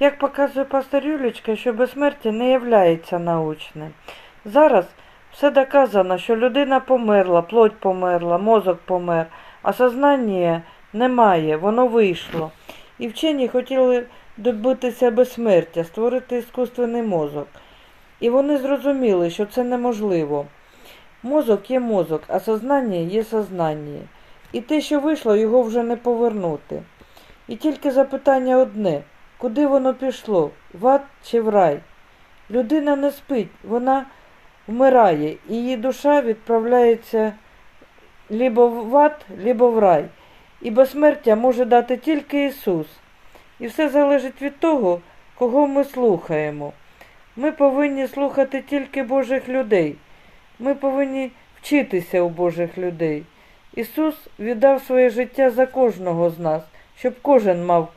Як показує пастор Юлічка, що безсмертя не являється научним. Зараз все доказано, що людина померла, плоть померла, мозок помер, а сознання немає, воно вийшло. І вчені хотіли добитися безсмертя, створити іскусственний мозок. І вони зрозуміли, що це неможливо. Мозок є мозок, а сознання є сознання. І те, що вийшло, його вже не повернути. І тільки запитання одне куди воно пішло? В ад чи в рай? Людина не спить, вона вмирає, і її душа відправляється либо в ад, либо в рай. І безсмертя може дати тільки Ісус. І все залежить від того, кого ми слухаємо. Ми повинні слухати тільки Божих людей. Ми повинні вчитися у Божих людей. Ісус віддав своє життя за кожного з нас, щоб кожен мав